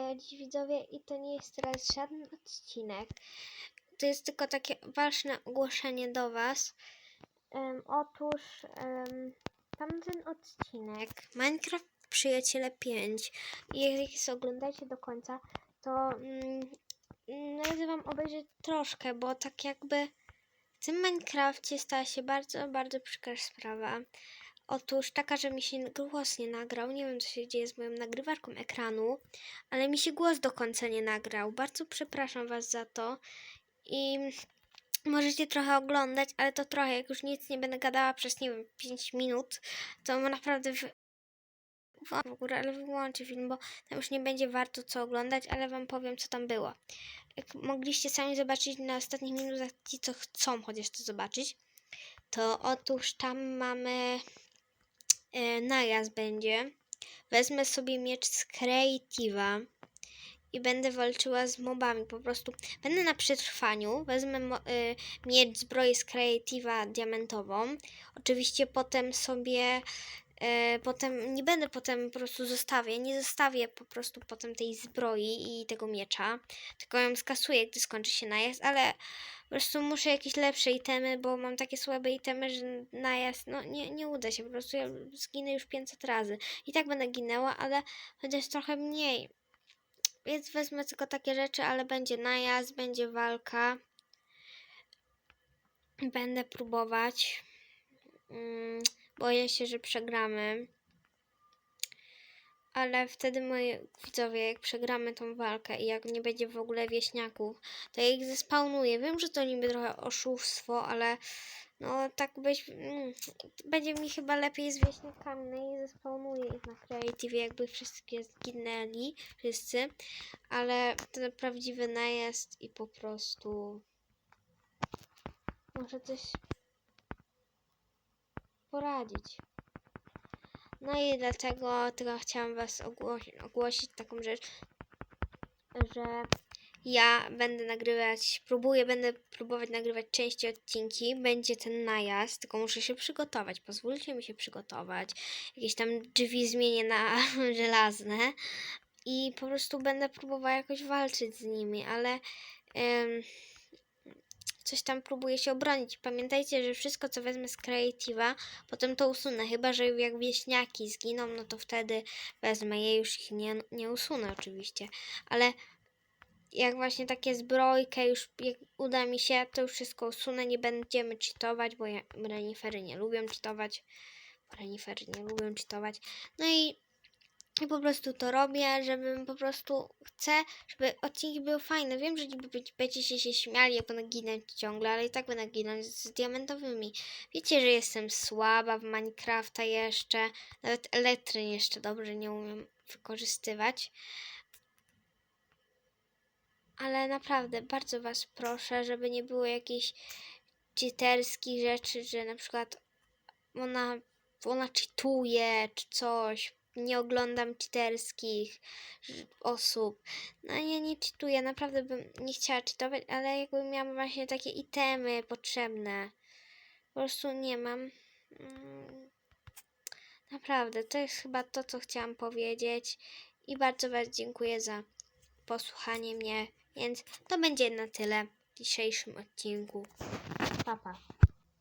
Hej, dziś widzowie i to nie jest teraz żaden odcinek. To jest tylko takie ważne ogłoszenie do Was. Em, otóż em, tamten odcinek Minecraft Przyjaciele 5 i jak się oglądacie do końca, to mm, należy Wam obejrzeć troszkę, bo tak jakby w tym Minecrafcie stała się bardzo, bardzo przykra sprawa. Otóż taka, że mi się głos nie nagrał. Nie wiem, co się dzieje z moją nagrywarką ekranu, ale mi się głos do końca nie nagrał. Bardzo przepraszam Was za to. I możecie trochę oglądać, ale to trochę, jak już nic nie będę gadała przez, nie wiem, 5 minut, to naprawdę w... w ogóle, ale wyłączę film, bo tam już nie będzie warto co oglądać, ale Wam powiem, co tam było. Jak mogliście sami zobaczyć na ostatnich minutach, ci co chcą chociaż to zobaczyć, to otóż tam mamy e, najazd będzie. Wezmę sobie miecz z Creative'a i będę walczyła z mobami. Po prostu będę na przetrwaniu. Wezmę e, miecz, zbroję z Creative'a diamentową. Oczywiście potem sobie. E, potem nie będę potem po prostu zostawię, nie zostawię po prostu potem tej zbroi i tego miecza, tylko ją skasuję, gdy skończy się najazd, ale po prostu muszę jakieś lepsze itemy, bo mam takie słabe itemy, że najazd, no nie, nie uda się, po prostu ja zginę już 500 razy. I tak będę ginęła, ale chociaż trochę mniej. Więc wezmę tylko takie rzeczy, ale będzie najazd, będzie walka. Będę próbować. Mm, boję się, że przegramy. Ale wtedy moi widzowie, jak przegramy tą walkę i jak nie będzie w ogóle wieśniaków, to ja ich zespawnuję. Wiem, że to niby trochę oszustwo, ale no tak być, mm, będzie mi chyba lepiej z wieśniakami, no i zespawnuję ich na Creative, jakby wszystkie zginęli, wszyscy, ale to prawdziwy najazd i po prostu może coś poradzić. No i dlatego tylko chciałam Was ogłosić, ogłosić taką rzecz, że ja będę nagrywać, próbuję, będę próbować nagrywać częściej odcinki. Będzie ten najazd, tylko muszę się przygotować. Pozwólcie mi się przygotować. Jakieś tam drzwi zmienię na żelazne i po prostu będę próbowała jakoś walczyć z nimi, ale em, coś tam próbuję się obronić. Pamiętajcie, że wszystko, co wezmę z Creative'a, potem to usunę. Chyba, że jak wieśniaki zginą, no to wtedy wezmę je, już ich nie, nie usunę oczywiście. Ale jak właśnie takie zbrojkę już jak uda mi się, to już wszystko usunę, nie będziemy cheatować, bo ja, renifery nie lubią cheatować. Renifery nie lubią cheatować. No i, i po prostu to robię, żebym po prostu chcę, żeby odcinki były fajne. Wiem, że niby będziecie się śmiali, jak będę ginąć ciągle, ale i tak będę ginąć z diamentowymi. Wiecie, że jestem słaba w Minecrafta jeszcze, nawet elektry jeszcze dobrze nie umiem wykorzystywać. Ale naprawdę bardzo Was proszę, żeby nie było jakichś cheaterskich rzeczy, że na przykład ona, ona cheatuje czy coś. Nie oglądam cheaterskich ż- osób. No ja nie cheatuję, naprawdę bym nie chciała cheatować, ale jakbym miała właśnie takie itemy potrzebne. Po prostu nie mam. Mm, Naprawdę, to jest chyba to, co chciałam powiedzieć. I bardzo Was dziękuję za posłuchanie mnie. Więc to będzie na tyle w dzisiejszym odcinku. Pa, pa.